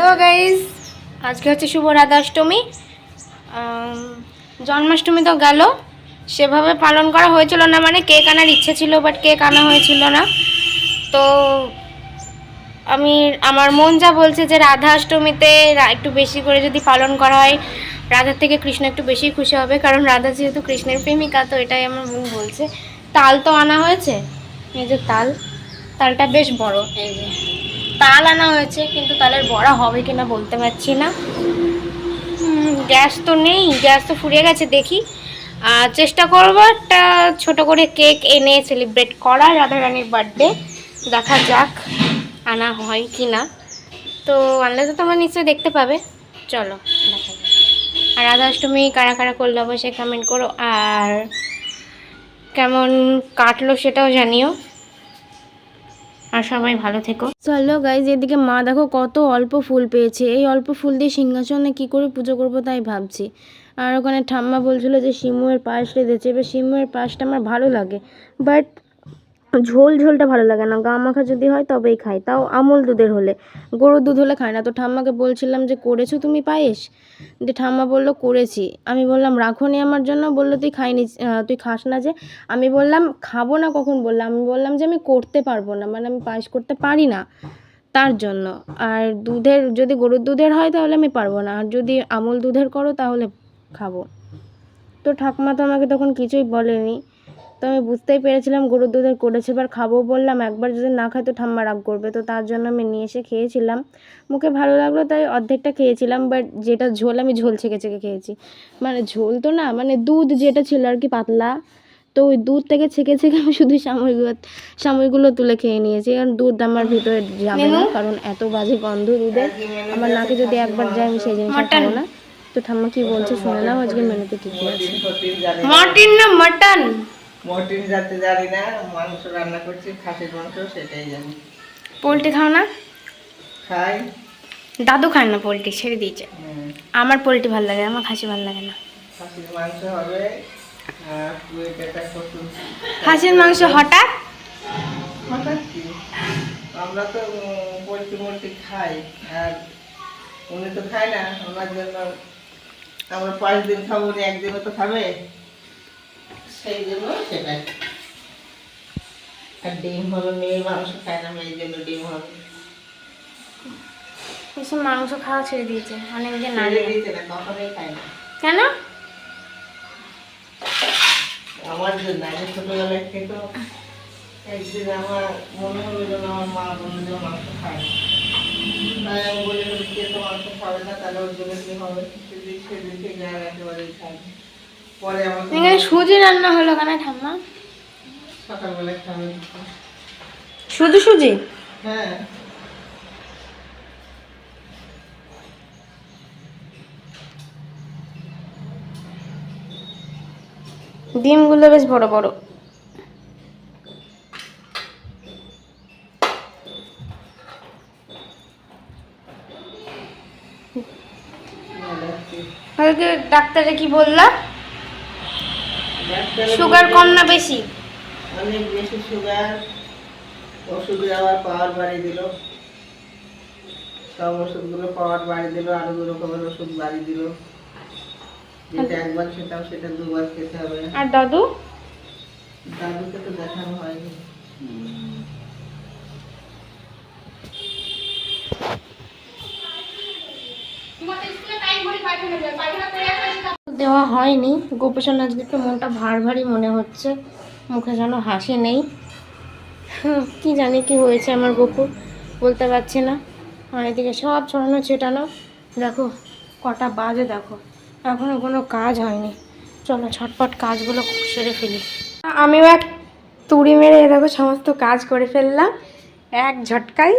Hello guys আজকে হচ্ছে শুভ রাধাষ্টমী। জন্মাষ্টমী তো গেল। সেভাবে পালন করা হয়েছিল না মানে কেক আনার ইচ্ছে ছিল বাট কেক আনা হয়েছিল না। তো আমি, আমার মন যা বলছে যে রাধা অষ্টমীতে একটু বেশি করে যদি পালন করা হয় রাধার থেকে কৃষ্ণ একটু বেশি খুশি হবে, কারণ রাধা যেহেতু কৃষ্ণের প্রেমিকা, তো এটাই আমার মন বলছে। তাল তো আনা হয়েছে। এই যে তাল, তালটা বেশ বড়, এই যে। তাল আনা হয়েছে, কিন্তু তালের বড়া হবে কিনা বলতে পারছি না। গ্যাস তো নেই, গ্যাস তো ফুরিয়ে গেছে, দেখি। আর চেষ্টা করব একটা ছোট করে কেক এনে সেলিব্রেট করা রাধারানীর বার্থডে। দেখা যাক, আনা হয় কি না তো আনলে তো তোমরা নিশ্চয়ই দেখতে পাবে। চলো, দেখা যাক। আর রাধা অষ্টমী কারা কারা করল অবশ্যই কমেন্ট করো। আর কেমন কাটলো সেটাও জানিও। আর সবাই ভালো থেকো। চলো গাইজ এদিকে মা দেখো কত অল্প ফুল পেয়েছে। এই অল্প ফুল দিয়ে সিংহাসনে কি করে পুজো করব তাই ভাবছি। আর ওখানে ঠাম্মা বলছিল যে, শিমুয়ের পাশ রেঁধেছে এবার শিমুয়ের পাশটা আমার ভালো লাগে। বাট ঝোল, ঝোলটা ভালো লাগে না। গা মাখা যদি হয় তবেই খাই। তাও আমল দুধের হলে। গরুর দুধ হলে খাই না। তো ঠাম্মাকে বলছিলাম যে, করেছ তুমি পায়েস? যে ঠাম্মা বলল, করেছি। আমি বললাম, রাখো নি আমার জন্য। বলল, তুই খাইনি তুই খাস না যে। আমি বললাম, খাব না কখন? বললাম, আমি বললাম যে, আমি করতে পারব না। মানে আমি পায়েস করতে পারি না তার জন্য। আর দুধের, যদি গরুর দুধের হয় তাহলে আমি পারব না। আর যদি আমল দুধের করো তাহলে খাব। তো ঠাকুমা তো আমাকে তখন কিছুই বলেনি। তো আমি বুঝতেই পেরেছিলাম গরুর দুধের করেছে এবার খাব বললাম একবার যদি না খাই তো ঠাম্মা রাগ করবে। তো তার জন্য আমি নিয়ে এসে খেয়েছিলাম। মুখে ভালো লাগল তাই অর্ধেকটা খেয়েছিলাম বাট যেটা ঝোল আমি ঝোল ছেঁকে ছেঁকে খেয়েছি। মানে ঝোল তো না মানে দুধ যেটা ছিল আর কি পাতলা তো ওই দুধ থেকে ছেঁকে ছেঁকে আমি শুধু সাময়গুলো সাময়গুলো তুলে খেয়ে নিয়েছি। কারণ দুধ আমার ভিতরে যাবে না কারণ এত বাজে গন্ধ দুধের আমার নাকে যদি একবার যায় আমি সেই জিনিসটা খাব না। তো ঠাম্মা কি বলছে শুনে নাও আজকে মেনুতে কি কি আছে। মটন না মটন। মটন যাতে জানি না মাংস রান্না করছি খাসির মাংস সেটাই জানি। পোলট্রি খাও না? খাই। দাদু খায় না পোলট্রি ছেড়ে দিয়েছে। আমার পোলট্রি ভালো লাগে আমার খাসি ভালো লাগে না। খাসির মাংস হবে খাসির মাংস হঠাৎ? হঠাৎ কি? আমরা তো পোলট্রি মোলট্রি খাই আর উনি তো খায় না ওনার জন্য আমরা পাঁচ দিন খাব উনি একদিনও তো খাবে। সেই জন্য সেটাই। আর ডিম হবে মেয়ে মাংস খায় না মেয়ের জন্য ডিম হবে মাংস খাওয়া ছেড়ে দিয়েছে অনেক যে না ছেড়ে দিয়েছে না কখনোই খায় না। কেন? আমার জন্য আমি ছোটবেলায় খেত একদিন আমার মনে হলো যেন আমার মা বলল যে মাংস খায় না। তাই আমি বলি তো মাংস খাবে না তাহলে ওর জন্য কি হবে? সেদিন সেদিন থেকে আর একেবারেই না। পরে এখানে সুজি রান্না হলো কেন ঠাম্মা? সকালবেলায় খাবে শুধু সুজি? হ্যাঁ। ডিমগুলো বেশ বড় বড়। ডাক্তারে কি বললা? ডাক্তারে সুগার কম না বেশি? অনেক বেশি সুগার ওষুধ আবার পাওয়ার বাড়িয়ে দিল। সব ওষুধগুলো পাওয়ার বাড়িয়ে দিল আরও দু রকমের ওষুধ বাড়িয়ে দিল। যেটা একবার খেতাম সেটা দুবার খেতে হবে। আর দাদু? দাদুকে তো দেখানো হয়নি। দেওয়া হয়নি। গোপেশন আজকে মনটা ভার ভারী মনে হচ্ছে। মুখে যেন হাসি নেই। কি জানি কি হয়েছে আমার গোপুর বলতে পারছি না। আর এদিকে সব ছড়ানো ছেটানো। দেখো, কটা বাজে দেখো। এখনও কোনো কাজ হয়নি। চলো ছটপট কাজগুলো সেরে ফেলি। আমিও এক তুড়ি মেরে দেখো সমস্ত কাজ করে ফেললাম। এক ঝটকাই।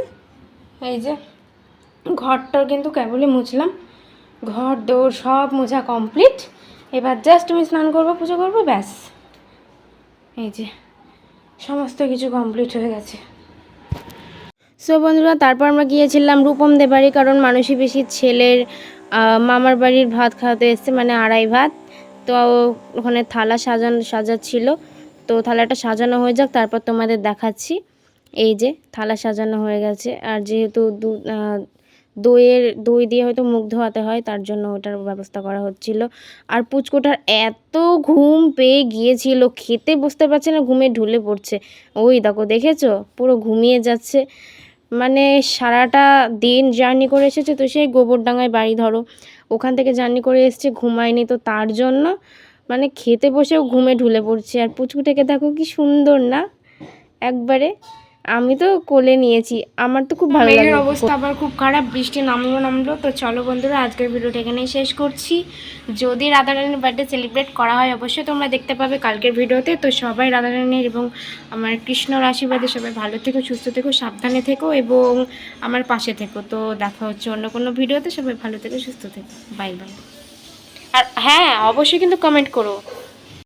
এই যে, ঘরটাও কিন্তু কেবলই মুছলাম। ঘর দৌড় সব মোছা কমপ্লিট এবার জাস্ট আমি স্নান করব, পুজো করব, ব্যাস। এই যে, সমস্ত কিছু কমপ্লিট হয়ে গেছে। সো বন্ধুরা, তারপর আমরা গিয়েছিলাম রূপম দে বাড়ি, কারণ মানসী বেশি ছেলের মামার বাড়ির ভাত খাওয়াতে এসছে মানে আড়াই ভাত। তো ওখানে থালা সাজানো, সাজাচ্ছিল। তো থালাটা সাজানো হয়ে যাক, তারপর তোমাদের দেখাচ্ছি। এই যে, থালা সাজানো হয়ে গেছে। আর যেহেতু দু দইয়ের, দই দিয়ে হয়তো মুখ ধোয়াতে হয়, তার জন্য ওটার ব্যবস্থা করা হচ্ছিল। আর পুচকোটার এত ঘুম পেয়ে গিয়েছিল, খেতে বসতে পারছে না, ঘুমে ঢুলে পড়ছে। ওই দেখো, দেখেছ? পুরো ঘুমিয়ে যাচ্ছে। মানে সারাটা দিন জার্নি করে এসেছে, তো সেই গোবরডাঙ্গায় বাড়ি ধরো। ওখান থেকে জার্নি করে এসছে, ঘুমায়নি তো তার জন্য। মানে খেতে বসেও ঘুমে ঢুলে পড়ছে। আর পুচকুটাকে দেখো কি সুন্দর না? একবারে আমি তো কোলে নিয়েছি আমার তো খুব ভালো লাগে। অবস্থা আবার খুব খারাপ বৃষ্টি নামলো নামলো তো চলো বন্ধুরা আজকের ভিডিওটা এখানেই শেষ করছি। যদি রাধারানীর বার্থডে সেলিব্রেট করা হয় অবশ্যই তোমরা দেখতে পাবে কালকের ভিডিওতে। তো সবাই রাধারানীর এবং আমার কৃষ্ণর আশীর্বাদে সবাই ভালো থেকো সুস্থ থেকো সাবধানে থেকো এবং আমার পাশে থেকো। তো দেখা হচ্ছে অন্য কোনো ভিডিওতে সবাই ভালো থেকো সুস্থ থেকো। বাই বাই আর হ্যাঁ অবশ্যই কিন্তু কমেন্ট করো।